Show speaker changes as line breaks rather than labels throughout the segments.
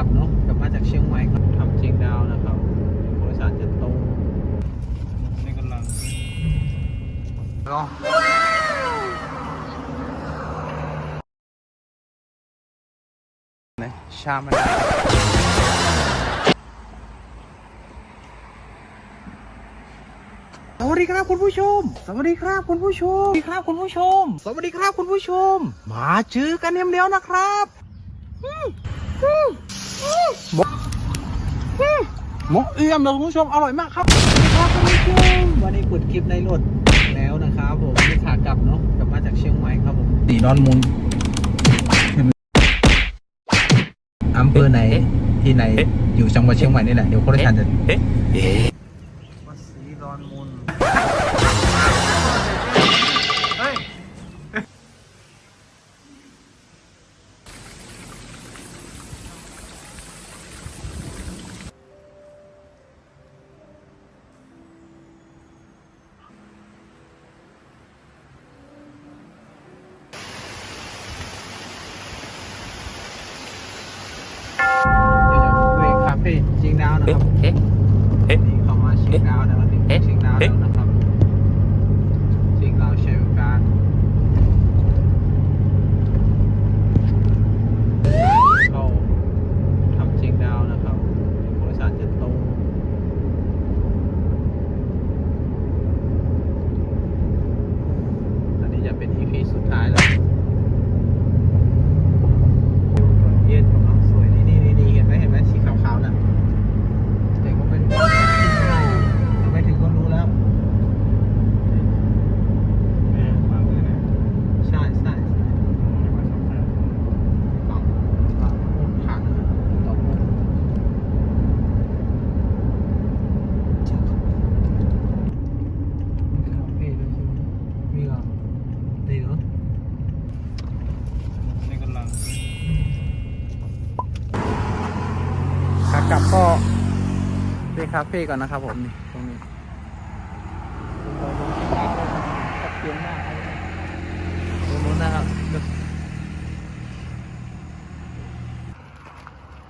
ลับเนาะกลับมาจากเชียงใหม่ครับทำเชียงดาวนะครับบริษัทจะตรงนี่กำลังก็ไหนชามันสวัสดีครับคุณผู้ชม สวัสดีครับคุณผู้ชม สวัสดีครับคุณผู้ชม สวัสดีครับคุณผู้ชม มาเจอกันเนียมเดียวนะครับ หมกเอี่ยมนะคุณผู้ชมอร่อยมากครับครับคุณผู้ชมวันนี้กดคลิปในรถแล้วนะครับผมนี่ขากลับเนาะกลับมาจากเชียงใหม่ครับผมสีดอนมูลอำเภอไหนที่ไหนอยู่จังหวัดเชียงใหม่นี่แหละเดี๋ยวโค้ชชันจะวัดศรีดอนมูล นะครับ
เอ๊ะ
นี่เข้ามาเชียงดาวในวันนี้เชียงดาวแล้วนะครับเชียงดาวเชียงการเราทำเชียงดาวนะครับบริษัทจะตรงอันนี้จะเป็น EP สุดท้ายแล้ว เย็นกำลังสวยนี่นี่นี่นี่เห็นไหมเห็นไหมสีขาวๆน่ะแต่ก็ไม่รู้ทำไมถึงก็รู้แล้วใช่ใช่ใช่ฝั่งฝั่งนู้นผ่านต่อมุมมีคาเฟ่ด้วยใช่ไหมมีเหรอ นี่เหรอ
นี่กำลัง
ขากลับก็ไปคาเฟ่ก่อนนะครับผมนี่ตรงนี้ชัดเจนมากตรงนู้นนะครับ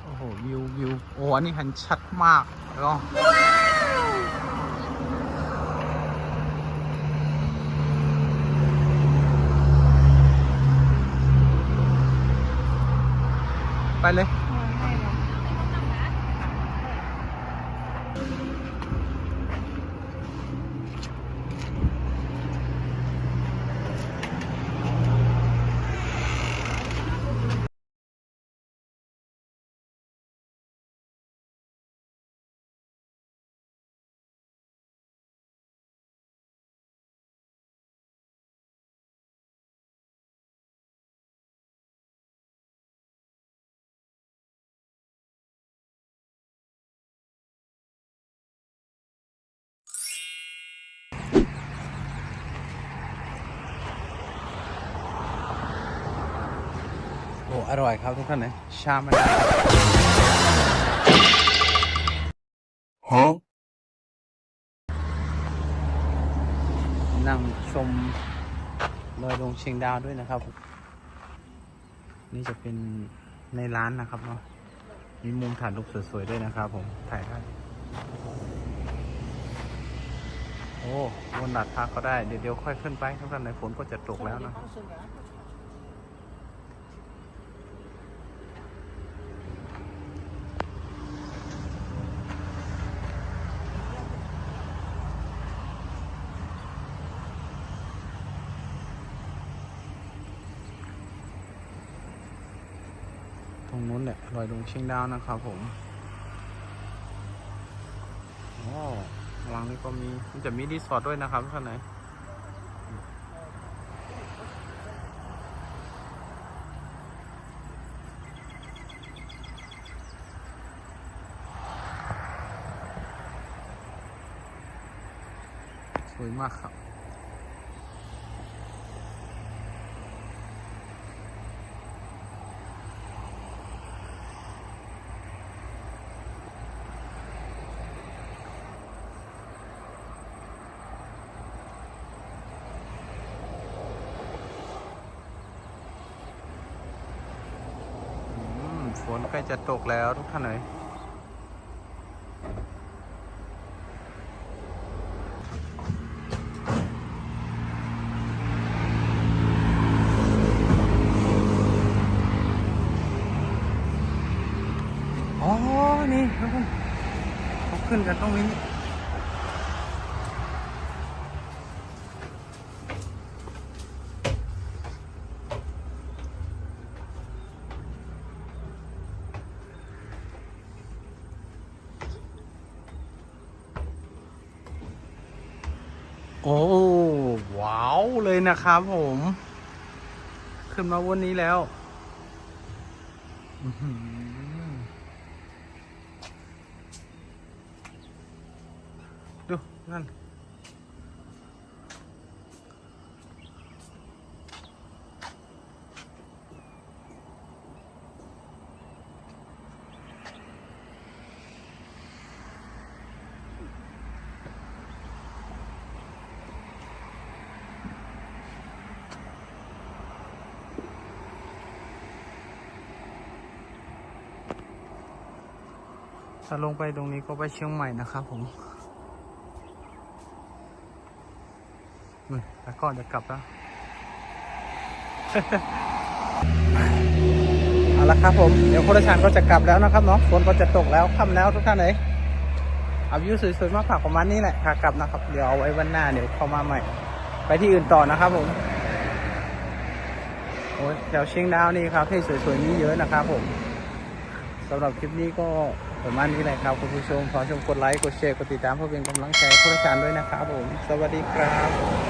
โอ้โหวิววิวโอ้อันนี้เห็นชัดมากแล้วก็ไป เลย โอ้อร่อยครับทุกท่านเลยชามันนั่งชมลอยลงเชียงดาวด้วยนะครับ นี่จะเป็นในร้านนะครับเนาะมีมุมถ่ายรูปสวยๆด้วยนะครับ ผมถ่ายได้โอ้บนดาดฟ้าก็ได้เดี๋ยวเดี๋ยวค่อยขึ้นไปทุกท่านในฝนก็จะตกแล้วนะ รงนู้นเนี่ยลอยลงเชียงดาวนะครับผมโอ้หลังนี้ก็มีมันจะมีรีสอร์ทด้วยนะครับท่านไหนสวยมากครับ อืมฝ นนใกล้จะตกแล้วทุกท่านเลยอ๋อ นี่ทุกคนเขาขึ้นกันตรงนี้ โอ้ว้าวเลยนะครับผม ขึ้นมาวันนี้แล้วดูนั่น ถ้าลงไปตรงนี้ก็ไปเชียงใหม่นะครับผมนี่แล้วก็จะกลับแล้วเอาละครับผมเดี๋ยวโคราชานก็จะกลับแล้วนะครับเนาะฝนก็จะตกแล้วค่ำแล้วทุกท่านเลยเอาวิวสวยๆมาฝากประมาณนี้แหละขากลับนะครับ เดี๋ยวเอาไว้วันหน้าเดี๋ยวเข้ามาใหม่ ไปที่อื่นต่อนะครับผมโอ้ยแถวเชียงดาวนี่ครับที่สวยๆนี้เยอะนะครับผมสำหรับคลิปนี้ก็ ประมาณนี้แหละครับคุณผู้ชมขอชมกดไลค์กดแชร์กดติดตามเพื่อเป็นกำลังใจให้ผู้รักษาด้วยนะครับผม สวัสดีครับ